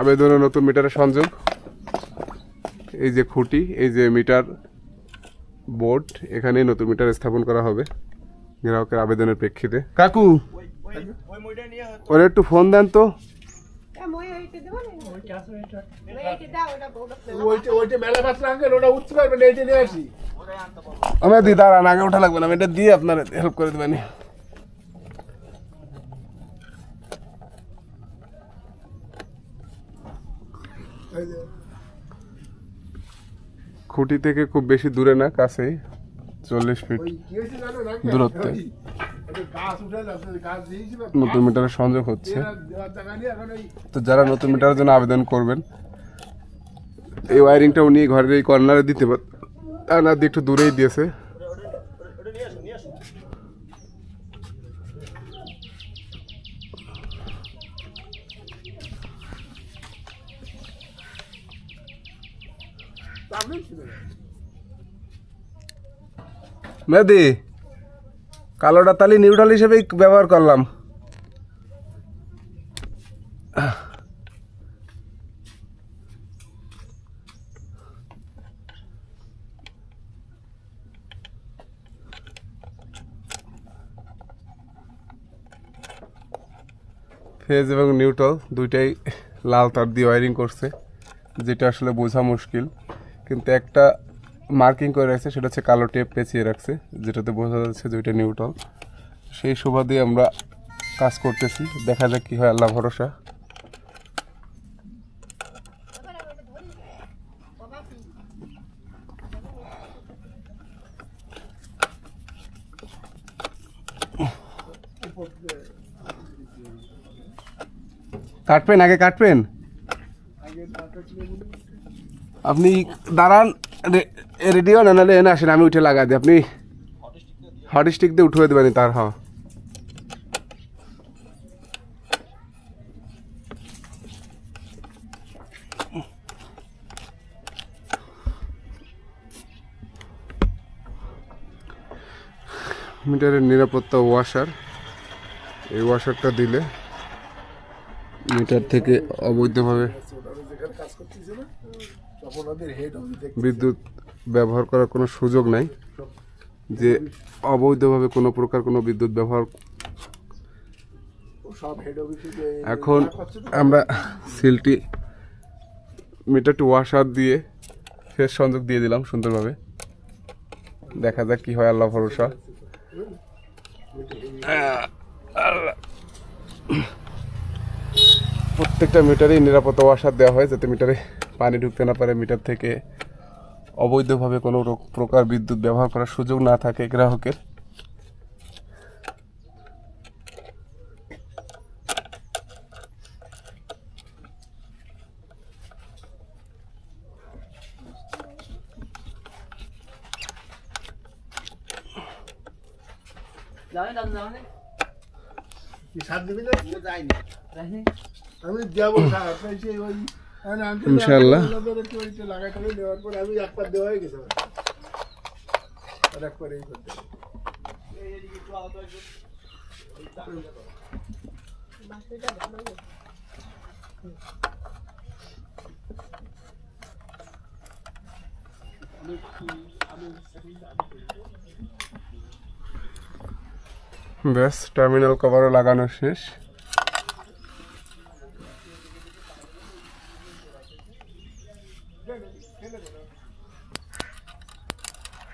আবেদনের নতুন মিটারের সংযোগ। এই যে খুঁটি এই যে মিটার বোর্ড এখানে নতুন মিটার স্থাপন করা হবে গ্রাহকের আবেদনের প্রেক্ষিতে। কাকু ওরা একটু ফোন দেন তো। আমার দি দাঁড়ান আগে ওঠা লাগবে না আমি এটা দিয়ে আপনার হেল্প করে দেবেন। খুঁটি থেকে খুব বেশি দূরে না কাছেই। চল্লিশ ফিট দূরত্বে। নতুন মিটারের সংযোগ হচ্ছে। তো যারা নতুন মিটারের জন্য আবেদন করবেন এই ওয়ারিংটা উনি ঘরের এই কর্নারে দিতে পার না একটু দূরেই দিয়েছে। মেদি কালোটা তালি নিউট্রাল হিসেবেই ব্যবহার করলাম। ফেজ এবং নিউট্রাল দুইটাই লাল তার দিয়ে ওয়ারিং করছে, যেটা আসলে বোঝা মুশকিল। কিন্তু একটা মার্কিং করে রাখছে, সেটা হচ্ছে কালো টেপ পেঁচিয়ে রাখছে, যেটাতে বোঝা যাচ্ছে যে ওইটা নিউট্রাল সেই সুবাদে আমরা কাজ করতেছি, দেখা যাক কি হয়, আল্লাহ ভরসা। কাটবেন, আগে কাটবেন? আপনি দাঁড়ান রেডিও না নাহলে এনে আসেন, আমি উঠে লাগা দিই আপনি হট স্টিক দিয়ে উঠে দেবেন তার হ্যাঁ। মিটারের নিরাপত্তা ওয়াশার এই ওয়াশারটা দিলে মিটার থেকে অবৈধভাবে যেখানে কাজ করতেছে না। তখন ওদের হেড বিদ্যুৎ ব্যবহার করার কোনো সুযোগ নাই যে অবৈধভাবে কোনো প্রকার কোনো বিদ্যুৎ ব্যবহার এখন আমরা সিলটি মিটারটি ওয়াশার দিয়ে ফেস সংযোগ দিয়ে দিলাম সুন্দরভাবে। দেখা যাক কি হয় আল্লাহ ভরসা। প্রত্যেকটা মিটারেই নিরাপত্তা ওয়াশার দেওয়া হয় যাতে মিটারে পানি ঢুকতে না পারে। মিটার থেকে অবৈধভাবে কোনো রো- প্রকার বিদ্যুৎ ব্যবহার করার সুযোগ না থাকে গ্রাহকের। কি সাত দিবি না? আমি সেই ওই টাগাই দেওয়ার পর আমি একবার দেওয়া হয়ে গেছে করতে ব্যাস টার্মিনাল কভারও লাগানো শেষ। Helal olsun. Helal olsun.